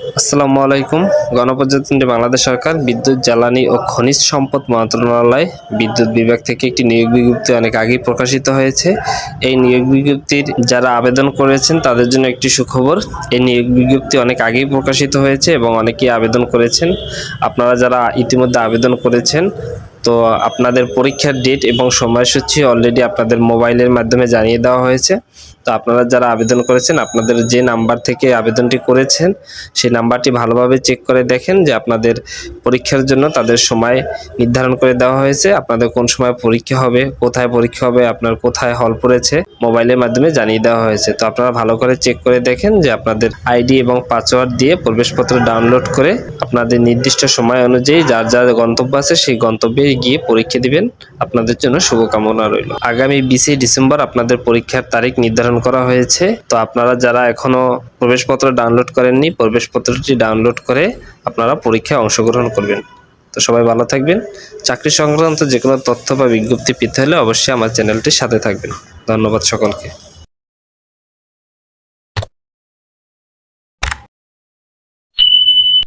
আসসালামু আলাইকুম। গণপ্রজাতন্ত্রী বাংলাদেশ সরকার বিদ্যুৎ, জ্বালানি ও খনিজ সম্পদ মন্ত্রণালয় বিদ্যুৎ বিভাগ থেকে একটি নিয়োগ বিজ্ঞপ্তি অনেক আগেই প্রকাশিত হয়েছে। এই নিয়োগ বিজ্ঞপ্তির যারা আবেদন করেছেন, তাদের জন্য একটি সুখবর, এই নিয়োগ বিজ্ঞপ্তি অনেক আগেই প্রকাশিত হয়েছে এবং অনেকেই আবেদন করেছেন। আপনারা যারা ইতিমধ্যে আবেদন করেছেন তো আপনাদের পরীক্ষার ডেট এবং সময়সূচি অলরেডি আপনাদের মোবাইলের মাধ্যমে জানিয়ে দেওয়া হয়েছে। তো আপনারা যারা আবেদন করেছেন, আপনাদের যে নাম্বার থেকে আবেদনটি করেছেন, সেই নাম্বারটি ভালোভাবে চেক করে দেখেন যে আপনাদের পরীক্ষার জন্য তাদের সময় নির্ধারণ করে দেওয়া হয়েছে। আপনাদের কোন সময় পরীক্ষা হবে, কোথায় পরীক্ষা হবে, আপনার কোথায় হল পড়েছে মোবাইলের মাধ্যমে জানিয়ে দেওয়া হয়েছে। তো আপনারা ভালো করে চেক করে দেখেন যে আপনাদের আইডি এবং পাসওয়ার্ড দিয়ে প্রবেশপত্র ডাউনলোড করে আপনাদের নির্দিষ্ট সময় অনুযায়ী যার যার গন্তব্য আছে, সেই গন্তব্যে গিয়ে পরীক্ষা দিবেন। আপনাদের জন্য শুভকামনা রইল। আগামী বিশে ডিসেম্বর আপনাদের পরীক্ষার তারিখ নির্ধারণ করা হয়েছে। তো আপনারা যারা এখনও প্রবেশপত্র ডাউনলোড করেননি, প্রবেশপত্রটি ডাউনলোড করে আপনারা পরীক্ষায় অংশগ্রহণ করবেন। তো সবাই ভালো থাকবেন। চাকরি সংক্রান্ত যে কোনো তথ্য বা বিজ্ঞপ্তি পেতে হলে অবশ্যই আমার চ্যানেলটির সাথে থাকবেন। ধন্যবাদ সকলকে।